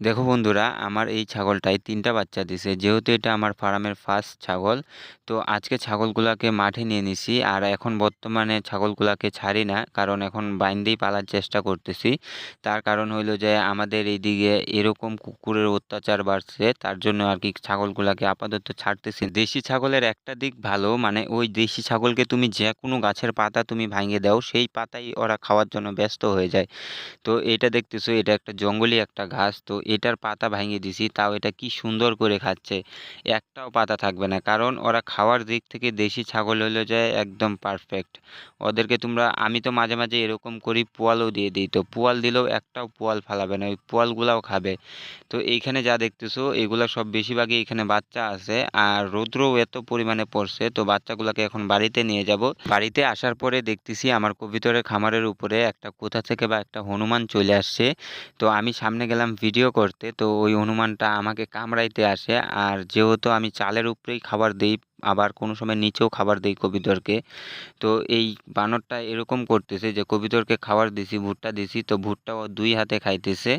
দেখো বন্ধুরা, আমার এই ছাগলটায় তিনটা বাচ্চা দিছে। যেহেতু এটা আমার ফার্মের ফার্স্ট ছাগল, তো আজকে ছাগলগুলাকে মাঠে নিয়ে নিছি। আর এখন বর্তমানে ছাগলগুলাকে ছাড়ি না, কারণ এখন বাইন্দেই পালার চেষ্টা করতেছি। তার কারণ হইল যে, আমাদের এইদিকে এরকম কুকুরের অত্যাচার বাড়ছে, তার জন্য আর কি ছাগলগুলাকে আপাতত ছাড়তেছি দেশি ছাগলের একটা দিক ভালো মানে ওই দেশি ছাগলকে তুমি যে কোনো গাছের পাতা তুমি ভাঙে দাও, সেই পাতাই ওরা খাওয়ার জন্য ব্যস্ত হয়ে যায়। তো এটা দেখতেছো, এটা একটা জঙ্গলি একটা ঘাস তো এটার পাতা ভাঙিয়ে দিছি, তাও এটা কি সুন্দর করে খাচ্ছে, একটাও পাতা থাকবে না। কারণ ওরা খাওয়ার দিক থেকে দেশি ছাগল হলো যায় একদম পারফেক্ট ওদেরকে তোমরা, আমি তো মাঝে মাঝে এরকম করি, পোয়ালও দিয়ে দিই। তো পোয়াল দিলেও একটাও পোয়াল ফালাবে না, ওই পোয়ালগুলাও খাবে। তো এইখানে যা দেখতেছো, এগুলো সব বেশিরভাগই এখানে বাচ্চা আছে, আর রৌদ্রও এত পরিমাণে পড়ছে, তো বাচ্চাগুলোকে এখন বাড়িতে নিয়ে যাব। বাড়িতে আসার পরে দেখতেছি আমার কবিতরের খামারের উপরে একটা কোথা থেকে বা একটা হনুমান চলে আসছে। তো আমি সামনে গেলাম, ভিডিও করতে। তো ওই হনুমানটা আমাকে কামড়াইতে আসে। আর যেহেতু আমি চালের উপরেই খাবার দিই আবার কোনো সময় নিচেও খাবার দেই কবিতরকে তো এই বানরটা এরকম করতেছে যে কবিতরকে খাবার দিছি, ভুট্টা দিছি, তো ভুট্টা ও দুই হাতে খাইতেছে।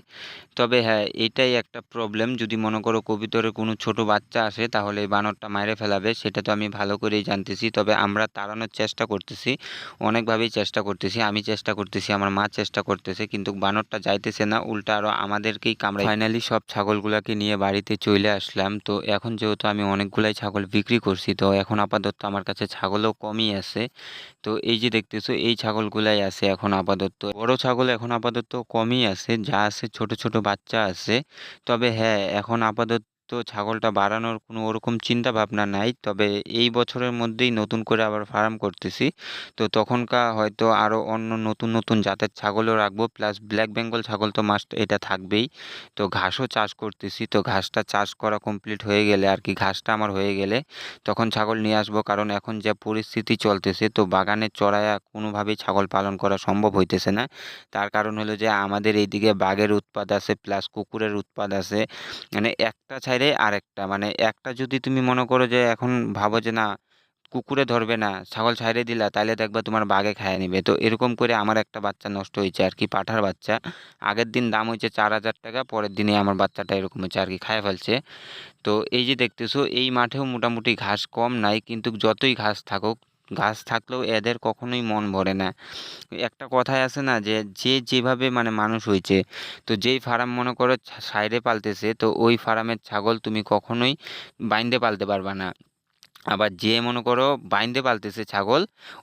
তবে হ্যাঁ এটাই একটা প্রবলেম যদি মনে করো কবিতরের কোনো ছোট বাচ্চা আসে, তাহলে এই বানরটা মাইরে ফেলাবে, সেটা তো আমি ভালো করেই জানতেছি। তবে আমরা তাড়ানোর চেষ্টা করতেছি, অনেকভাবেই চেষ্টা করতেছি, আমি চেষ্টা করতেছি, আমার মা চেষ্টা করতেছে, কিন্তু বানরটা যাইতেছে না, উল্টা আরও আমাদেরকেই কামড়ায় ফাইনালি সব ছাগলগুলোকে নিয়ে বাড়িতে চলে আসলাম। তো এখন যেহেতু আমি অনেকগুলাই ছাগল বিক্রি করছি তো এখন আপাতত আমার কাছে ছাগলও কমই আছে। তো এই যে দেখতেছো, এই ছাগলগুলাই আছে এখন আপাতত। বড় ছাগল এখন আপাতত কমই আছে, যা আছে ছোট ছোট বাচ্চা আছে। তবে হ্যাঁ এখন আপাতত তো ছাগলটা বাড়ানোর কোনো ওরকম চিন্তা ভাবনা নাই। তবে এই বছরের মধ্যেই নতুন করে আবার ফার্ম করতেছি। তো তখনকার হয়তো আরও অন্য নতুন নতুন জাতের ছাগলও রাখব। প্লাস ব্ল্যাক বেঙ্গল ছাগল তো মাস্ট এটা থাকবেই। তো ঘাসও চাষ করতেছি। তো ঘাসটা চাষ করা কমপ্লিট হয়ে গেলে আর কি, ঘাসটা আমার হয়ে গেলে তখন ছাগল নিয়ে আসব। কারণ এখন যে পরিস্থিতি চলতেছে, তো বাগানে চড়ায় কোনোভাবেই ছাগল পালন করা সম্ভব হইতেছে না। তার কারণ হলো যে আমাদের এইদিকে বাঘের উৎপাদ আছে প্লাস কুকুরের উৎপাদ আছে। মানে একটা ছাইড়ে আরেকটা। মানে একটা যদি তুমি মনে করো যে এখন ভাবো যে না, কুকুরে ধরবে না, ছাগল ছাইড়ে দিলা তাহলে দেখবা তোমার বাঘে খায় নিবে। তো এরকম করে আমার একটা বাচ্চা নষ্ট হয়েছে আর কি, পাঠার বাচ্চা। আগের দিন দাম হয়েছে চার হাজার টাকা, পরের দিনে আমার বাচ্চাটা এরকম হচ্ছে আর কি খায় ফেলছে। তো এই যে দেখতেছো, এই মাঠেও মোটামুটি ঘাস কম নাই, কিন্তু যতই ঘাস থাকুক ঘাস থাকলেও এদের কখনোই মন ভরে না। একটা কথাই আছে না যে যে যেভাবে মানে মানুষ হয়েছে, তো যেই ফার্ম মনে করো সাইডে পালতেছে, তো ওই ফার্মের ছাগল তুমি কখনোই বাইন্দে পালতে পারবা না। আবার যে মনে করো বাইন্দে পালতেছে ছাগল,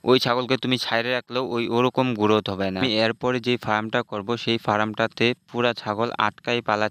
ওই ছাগলকে তুমি ছাইড়ে রাখলেও ওই ওরকম গ্রোথ হবে না। এরপরে যে ফার্মটা করব, সেই ফার্মটাতে পুরা ছাগল আটকাই পালা